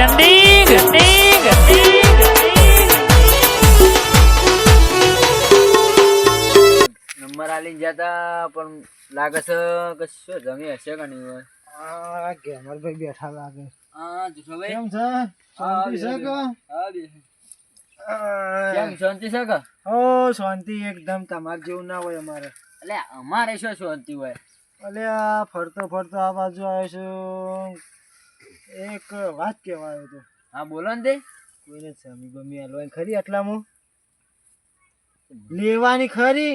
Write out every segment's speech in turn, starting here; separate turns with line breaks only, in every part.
Trending
number આલી જતા પણ લાગે છે કે શું જમી હશે કે નહીં
આ ગેમરભાઈ બેઠા લાગે.
હા જુઠોભાઈ
કેમ છે? શાંતિ છે કે?
હા કેમ શાંતિ છે કે?
ઓ શાંતિ એકદમ. તમાર જેવું ના હોય અમારે.
એટલે અમારે શું શાંતિ હોય?
અલે આ ફરતો ફરતો આ બાજુ આવ્યો છું. એક વાત કહેવા આવ્યો હતો
હા બોલો ને તે.
કોઈને સમી ગમી હાલવાની ખરી આટલામાં? લેવાની ખરી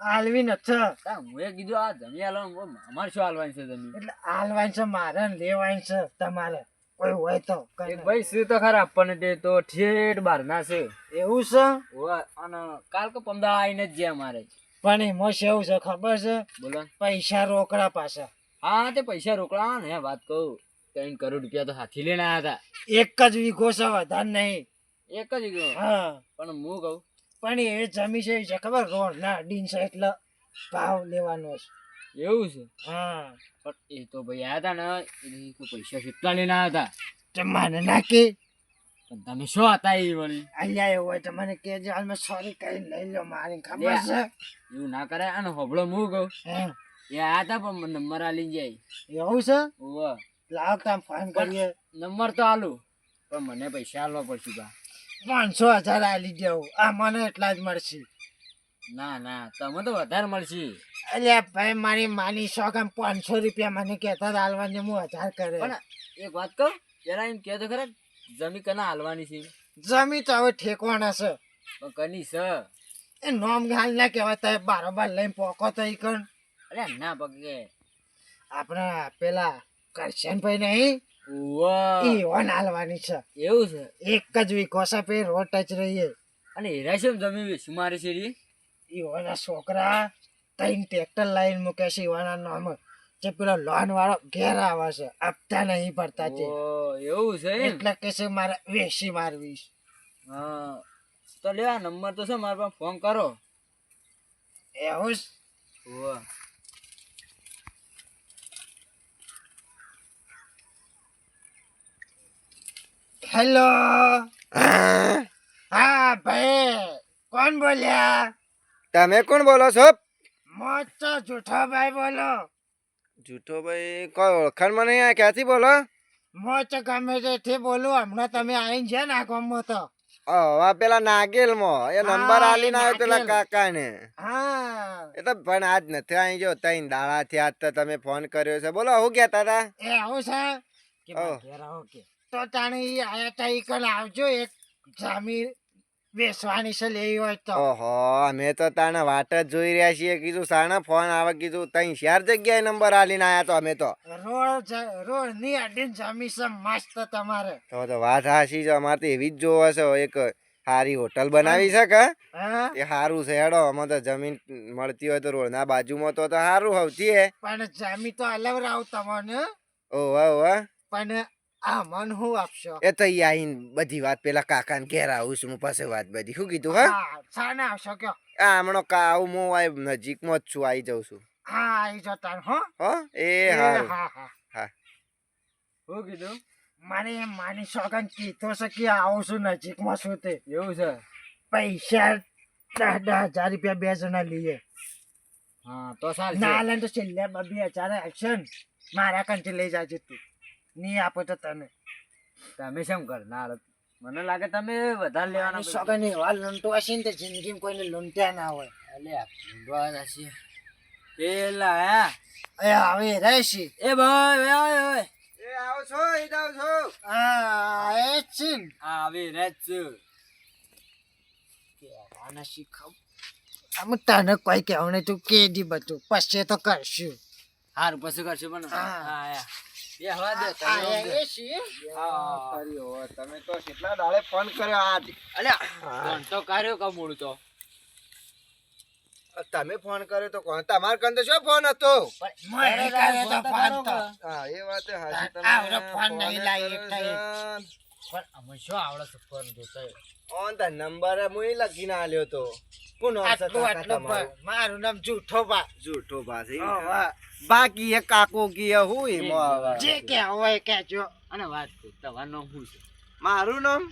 આલવી નથી
તા હું એ કીધું આ જમી આલો અમારે શું હાલવાની છે જમી?
એટલે હાલવાની છે મારે ને લેવાની છે તમારે. કોઈ હોય તો
ભાઈ શું તો ખરા આપણને તે તો ઠેઠ બાર ના છે.
એવું છે?
અને કાલ કે પમદા આવીને જ જ્યાં મારે.
પણ એમાં છે એવું છે ખબર છે?
બોલો.
પૈસા રોકડા પાછા.
હા તે પૈસા રોકડા ને વાત કહું. ત્રણ કરોડ રૂપિયા તો હાથી લઈને આવ્યા
એક જ વીઘો છે વધારે નહીં.
એક જ વીઘો?
હા.
પણ હું કહું
પણ એ જમી છે છે ખબર? રોડ ના ડીન છે એટલે ભાવ લેવાનો છે.
એવું છે?
હા.
પણ એ તો ભાઈ આવ્યા હતા ને એ પૈસા કેટલા લઈને આવ્યા હતા.
તો મને નાખી.
પણ તમે શું હતા એ વળી
અહીંયા એવું હોય તો મને કહેજો હાલ સોરી કરીને લઈ લો મારી ખબર છે.
એવું ના કરાય અને હોબળો હું કહું. એ આવ્યા હતા પણ નંબર આલી જાય.
એવું છે?
ઓવે
લાવ તમે ફોન કરીએ.
નંબર તો આલું. પણ મને પૈસા આલવા પડશે બા.
પાંચસો હજાર આલી દેવું આ મને એટલા જ મળશે.
ના ના તમે તો વધારે મળશે.
અલ્યા ભાઈ મારી માની શોખ પાંચસો રૂપિયા મને કહેતા હાલવાની હું હજાર કરે.
પણ એક વાત કહું જરા એમ કહેતો ખરા જમી કના હાલવાની છે?
જમી તો હવે ઠેકવાના છે.
કની છે?
એ નોમ ઘાલ ના કહેવાય તમે બારોબાર લઈને પોકો તો કણ.
અરે ના પગે.
આપણા પેલા કરશનભાઈ નહીં? ઈ વન હાલવાની છે.
એવું છે?
એક જ વી છે પે રોડ ટચ રહીએ.
અને હીરા શું જમી વેચી મારે છે રી?
ઈ છોકરા ત્રણ ટ્રેક્ટર લાઈન મૂકે છે ઈવાના નામ. જે પેલો લોન વાળો ઘેર આવે છે. આપતા નહીં પડતા છે
ઓ એવું છે
એટલે કે છે મારે વેસી મારવી છે.
હા. તો લે આ નંબર તો છે મારા પાસે ફોન કરો.
એવું જ? હેલો. હા. ભાઈ. કોણ બોલ્યા?
તમે કોણ બોલો છો?
મોજ તો જૂઠો ભાઈ બોલો.
જૂઠો ભાઈ કોઈ ઓળખાણ મને અહીંયા ક્યાંથી બોલો?
મોચ ગમે તેથી બોલું. હમણાં તમે આવીને છે ને આ ગામમાં તો.
હવે પેલા નાગેલ મો એ નંબર
આલી
આલીને
એ
પેલા. કાકા ને
હા.
એ તો પણ આજ નથી આવી ગયો. તઈ દાડા થી આજ તો તમે ફોન કર્યો છે. બોલો હું કહેતા હતા
એ આવું છે? કે. ઘેર આવો કે. તો તાણે ઈ આયા તા ઈ આવજો એક જામીન બેસવાની છે લેવી હોય તો.
ઓહો અમે તો તાને વાટ જ જોઈ રહ્યા છીએ. કીધું સાના ફોન આવે કીધું તઈ ચાર જગ્યાએ નંબર આલીને આયા તો અમે તો.
રોડ રોડની અડીન જામી છે મસ્ત તમારે.
તો તો વાત હાસી છે અમારે તો એવી જ જોવા છે એક સારી હોટલ બનાવી છે કે? એ સારું છે હેડો અમે તો જમીન મળતી હોય તો રોડના બાજુમાં તો તો સારું હવતી
પણ જામી તો અલવરાવ તમને
ઓહ વાહ વાહ
પણ આ મન હું આપશો?
એ તો ઈ આઈને બધી વાત પેલા કાકાને ઘેર આવું છું હું પાસે વાત બધી. શું કીધું હા?
સાને આવશો કયો?
આ હમણાં કા આવું હું આ નજીકમાં જ છું આવી જાઉં છું.
હા આવી જતા હો.
હો? એ હા
હા. હા.
શું કીધું
મારે એમ માની સોગન કીધો છે કે આવું છું નજીકમાં છું તે.
એવું છે?
પૈસા દસ દસ હજાર રૂપિયા બે જણા લઈએ.
હા તો સારું
ના લે તો છેલ્લે બે હજાર એક્શન મારા કંથી લઈ જાજે તું. નહીં આપો તો તને
તમે શું કરનાર મને લાગે તમે વધારે લેવાના
મારી સોગન એવા લૂંટો હશે ને તો જિંદગીમાં કોઈને લૂંટ્યા ના હોય.
અલ્યા ભૂંડવા હશે પેલા હે?
એ હવે રહેશે.
એ ભાઈ ઓય ઓય
એ આવો છો ઈ જાવ છો.
હા એ છે
આવી રેત
શીખવ? આમ તને કોઈ કહેવું નહીં તું કે દી બધું. પછી તો કરશું.
હારું પછી કરશું પણ.
હા.
હા. દે તમે
તમે તો કેટલા દાડે ફોન કર્યો આજ.
અલ્યા તો?
તમે ફોન કર્યો તો કોણ? તમાર કંદ શું ફોન હતો?
મને કરે તો ફોન તો.
હા એ વાત હાચી
આ- આવડો ફોન નહીં લાવી એકલા
પણ અમે શું આવડે ફોન જોતા?
ઓન નંબર મુઈ લખીને આલ્યો તો. છે
મારું નામ જૂઠો બા
જૂઠો
ઓવા.
બાકી એ કાકો કી હું એમાં.
જે કે હોય કેજો
અને વાત કરું તમારું નામ શું છે?
મારું નામ?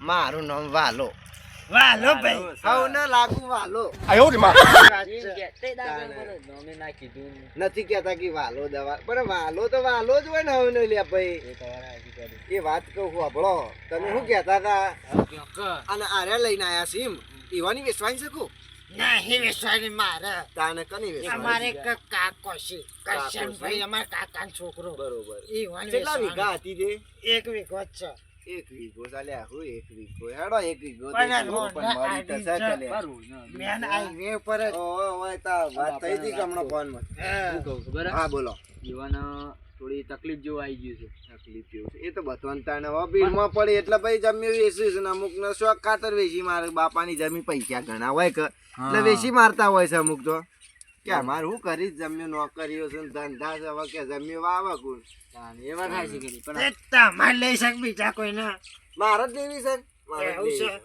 મારું નામ વાલો.
વાલો ભાઈ.
હવ ને લાગુ વાલો.
નોમે ના કીધું
નથી કેતા કે વાલો દવા. પણ વાલો તો વાલો જ હોય ને હવે લે ભાઈ.
એ
વાત કહું સાંભળો તમે શું કહેતા હતા?
કે?
અને આર્યા લઈને આયા સીમ ઈવાની વેચવાની શકું
નહીં વિશ્વાની મારે.
તાને કની
અમારે
વેચવાની
એક કાકો છે કરશનભાઈ અમાર કાકાનો છોકરો.
બરોબર.
ઈવાની વન
કેટલા
વેચવાની.
વીઘા હતી તે?
એક વીઘો છે.
એક વીઘો ચાલ્યા હું એક વીઘો. હેડો એક વીઘો
પણ મારી
તસા
ના, મેન હાઈવે ઉપર
ઓય, ઓય, તા વાત થઈ હતી કે હમણાં ફોનમાં
શું કહું? ખબર હે?
હા બોલો.
યુવાને થોડી તકલીફ જેવું આવી ગયું છે.
તકલીફ જેવું છે. એ તો બધાને ને હવે ભીડમાં પડે. એટલે ભાઈ જમી વેચી છે ને અમુક ને શોખ ખાતર વેચી મારે બાપાની જમી પૈસા ઘણા હોય કે. એટલે વેચી મારતા હોય છે અમુક તો. કે અમારે શું કરી જમ્યું નોકરીઓ છે ધંધા છે હવે કે જમ્યું વાવે કુલ
એવા એ છે કે પણ
તમારે લઈ શક બીજા કોઈ ના
મારે જ લેવી છે. મારે
એવું છે?
છે.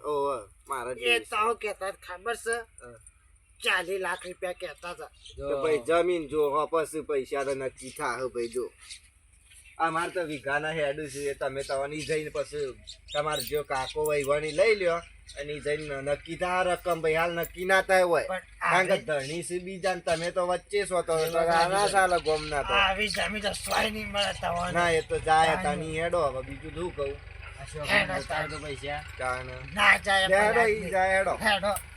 મારે
એ તો કેતા ખબર છે.
હા.
ચાલીસ લાખ રૂપિયા કહેતા હતા.
તો ભાઈ જમીન જો હો પછી પૈસા તો નક્કી થાય ભાઈ જો. અમારે તો વીઘાના હેડું છે એ તમે તો ઈ જઈને પછી તમારે જો કાકો વહીવણી લઈ લ્યો અને ઈ જઈને નક્કી થાય રકમ ભાઈ હાલ નક્કી ના થાય હોય. કારણ કે ધણી છે બીજા ને તમે તો વચ્ચે છો તો તો ના ચાલે ગોમ ના તો.
આવી જમીન તો સ્વાય નહીં મળે.
ના એ તો જાય તાની હેડો હવે બીજું શું કહું?
તો પૈસા.
ના જાય
હેડો
પણ
ઈ જાય હેડો
હેડો
તમે
હેડો મારા હાચી.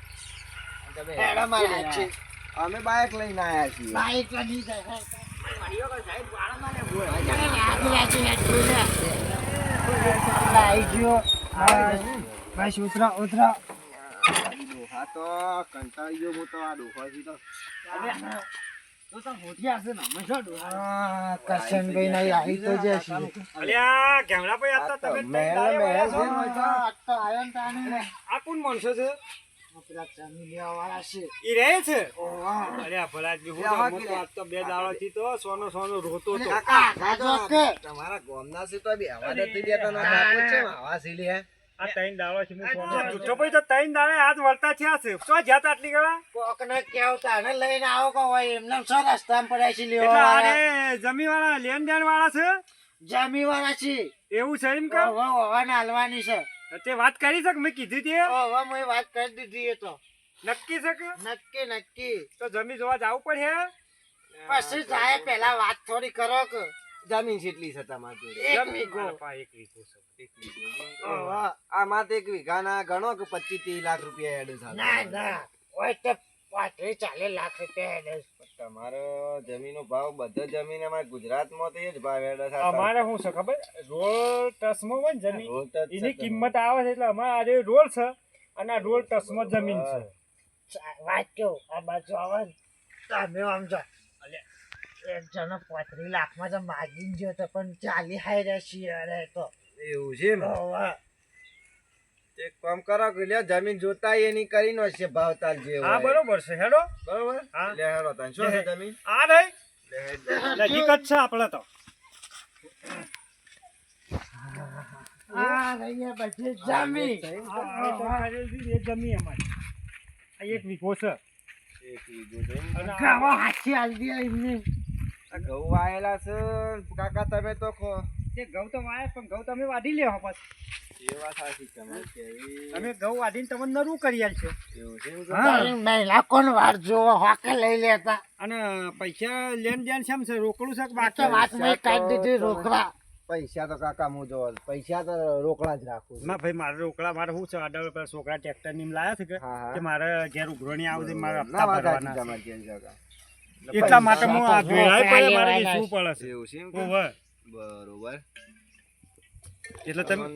અમે બાઇક લઈને આયા છીએ.
બાઇક લઈ જાય ઉતરો ઉતરો.
ડોહા તો કંટાળી ગયો હું તો આ ડોહાથી તો.
કરશનભાઈ નહીં આવી તો
મહેલ મહેલ છે.
આ
કોણ માણસો છે?
પેલા જમીન લેવાવાળા છે.
ઈ રહે છે?
ઓવા.
અલ્યા ભલાજી હું તો
હા,
હું તો આજ તો બે દાડાથી તો સોનો સોનો રોતો તો.
કાકા
કાકા જો કે.
તમારા ગામના છે તો બી હવા નથી દેતા ના બાપુ છે હવા છે લે
આ ત્રણ દાડાથી હું સોનો જુઠ્ઠો ભાઈ તો ત્રણ દાડે આજ વળતા થયા છે. શું જ્યાં તા આટલી ગળા?
કોકને કેવું તાને લઈને આવો કે હોય એમને શું રસ્તામાં પડ્યા છે
એટલે
લેવાવાળા?
આને જમીન વાળા લેન દેન વાળા છે?
જમીવાળા છે.
એવું છે એમ કે?
ઓવા ને હાલવાની છે.
તે વાત કરી શક મેં કીધી હતી એ?
ઓવા મેં વાત કરી દીધી એ તો.
નક્કી શક
નક્કી નક્કી.
તો જમીન જોવા જવું પડે
પછી જાય પેલા વાત થોડી કરો કે.
જમીન જેટલી છે તમારી જોડે.
જમીન ગો એક વીઘો છે.
એક વીઘો. આમાં તો એક વીઘાના ગણો કે પચીસ ત્રીસ લાખ રૂપિયા એડ થાય
ના ના. હોય તો પાંત્રીસ ચાલીસ લાખ રૂપિયા છે.
તમારો જમીનનો ભાવ બધો જમીન અમારે ગુજરાતમાં તો એ જ ભાવ હેડે છે.
અમારે શું છે ખબર? રોલ ટસમાં હોય ને જમીન એની કિંમત આવે છે એટલે અમારે આજે રોલ છે અને આ રોલ ટસમાં જમીન છે.
વાંચ્યો આ બાજુ આવે ને તમે સમજો એક જણો પાંત્રીસ લાખમાં તો માગીને ગયો તો પણ ચાલી હાઈ છીએ અરે તો.
એવું છે ને. એક કામ કરો કે લે જમીન જોતા એની કરીને હશે ભાવ તાલ જે
હા બરોબર છે હેડો.
બરોબર?
હા.
લે હેડો તને શું છે જમીન?
આ રહી
લે.
નજીક જ. છે આપણે તો.
આ રહી બધી જમી
એ જમીન અમારી. આ એક વીઘો છે.
એક વીઘો જમીન.
ગાવા હાથી હાલ એમને.
આ ઘઉં વાયેલા છે. કાકા તમે તો
તે ઘઉં તો વાયા પણ ઘઉં તમે વાઢી લેવા પછી.
એ વાત સાચી તમારી કેવી.
તમે ઘઉં વાઢીને તમને નરું કરી
એવું છે? એમ કે?
તારી મહિલા કોણ વાર જોવો હોકે લઈ લેતા.
અને પૈસા લેન દેન છે છે? રોકડું છે બાકી?
વાત મેં કાઢી દીધી રોકડા.
પૈસા તો કાકા હું જોવા પૈસા તો રોકડા જ રાખું
ના ભાઈ મારે રોકડા મારે શું છે? આડા પેલા છોકરા ટ્રેક્ટરની લાયા છે કે? મારે ઘેર ઉઘરણી આવે છે મારે હપ્તા ભરવાના. એટલા માટે હું આ ભેળાય પડે મારે શું પડે છે?
એવું છે. બરોબર.
એટલે તમે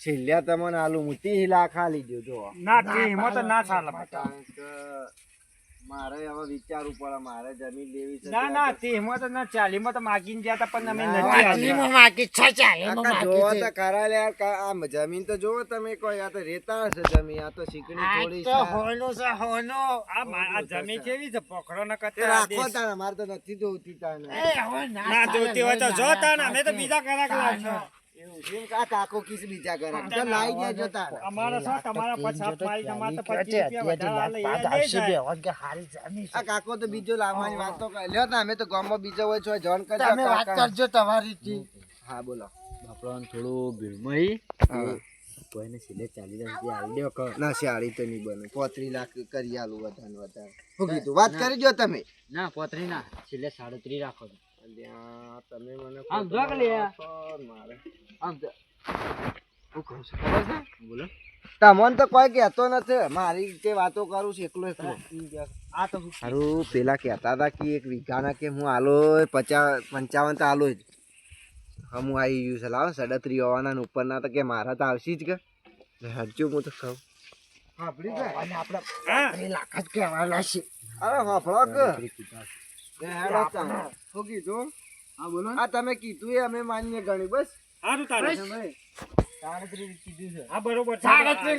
છેલ્લા તમને આલુ ત્રીસ લાખ આલી જો
ના તે એમાં તો ના ચાલે
મારે હવે વિચારવું પડે મારે જમીન લેવી છે
ના ના તેમાં તો ના ચાલીમાં તો માગીને ગયા હતા પણ અમે નથી આવ્યા.
માગી છ ચાલીમાં
જોવો તો ખરા લે યાર, જમીન તો જોવો તમે કોઈ આ તો રેતા હશે જમીન આ તો શીકણી
આ
થોડી
તો
છે.
હોનું છે હોનો.
આ આ જમીન કેવી છે? પોખરો ના કરતા
રાખો તાણે મારે તો નથી જોતી તા
એ હવે ના
ના જોતી હોય તો
જોતા
જો તાન અમે તો બીજા કરાક લાવશો.
આ કાકો કિસ બીજા કરે. તો બીજો લાવવાની વાત તો લ્યો અમે તો ગામમાં બીજો હોય છો જોન કરજો
વાત કરજો તમારી
હા બોલો.
આપણને થોડું ભીડમાં હી.
હા.
કોઈને સીધે ચાલી જાય આવી.
ના શિયાળી તો નહીં બને. પોત્રી લાખ કરી આલું વધારે વધારે. શું કીધું વાત કરી જો તમે.
ના પોતરી ના છેલ્લે સાડત્રી રાખો
તમે મને
આમ જો કે
મારે.
આમ તો
શું કહું છું ખબર છે?
બોલો.
તમને તો કોઈ કહેતો નથી. મારી જે વાતો કરું છું એકલો એકલો
આ તો
સારું પેલા કહેતા હતા કે એક વીઘાના કે હું આલો પચાસ પંચાવન તો આલો જ. હમ હું આવી ગયું છે. લાવો સડત્રી હોવાના ને ઉપરના તો કે મારા તો આવશે જ કે. હજુ હું તો કહું સાંભળી જાય
આપણે લાખ જ કહેવાના છે.
અરે હાફળો કે. શું કીધું?
હા બોલો
આ તમે કીધું એ અમે માન્ય ગણી બસ.
સારું તારે.
સાડત્રીસ કીધું છે.
હા બરોબર છે.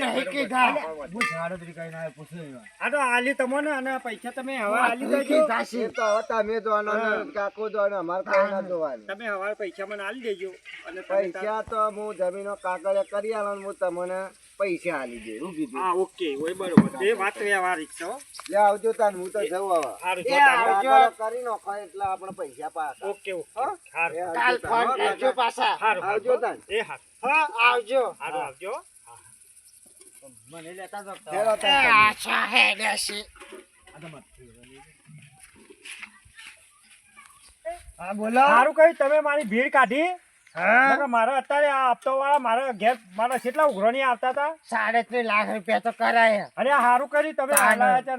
નહીં કીધા.
હું સાડત્રીસ કઈ ના પૂછ્યું
આ તો આલી તમને અને પૈસા તમે હવે આલી દેજો.
કીધા
એ તો હવે તમે જોવાનો કાકો જોવાનો અમારે કોઈ ના જોવાનું.
તમે હવે પૈસા મને આલી દેજો. અને
પૈસા તો હું જમીનો કાગળ કરી આલો ને હું તમને પૈસા આલી દે શું કીધું.
હા ઓકે ઓય બરોબર. એ વાત વ્યવહારિક છે હો.
લે આવજો તાન હું તો જઉં હવે
સારું
એ
જો
આવજો.
કરી નાખો એટલે આપણે પૈસા પાછા
ઓકે ઓકે સારું
કાલ ફોન કરજો પાછા.
સારું
આવજો તાન.
એ હા
હા, આવજો.
સારું આવજો
મને લેતા
તાન.
આછા હેડે છે. હા, બોલો.
સારું કહ્યું તમે મારી ભીડ કાઢી
હા.
મારે અત્યારે આ હપ્તો વાળા મારા ઘેર મારા કેટલા ઉઘરોની આવતા હતા?
સાડત્રીસ લાખ રૂપિયા તો કરાયા.
અને સારું કર્યું તમે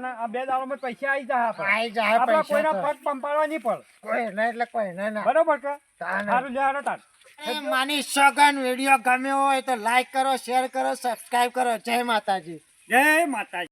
ને આ બે દાડામાં પૈસા આવી જાય આવી
પૈસા
કોઈના પગ પંપાડવા નહીં પડે.
કોઈ ના એટલે કોઈ ના ના.
બરોબર કે સારું લે તાર.
માની સગન વીડિયો ગમ્યો હોય તો લાઈક કરો શેર કરો સબસ્ક્રાઈબ કરો. જય માતાજી.
જય માતાજી.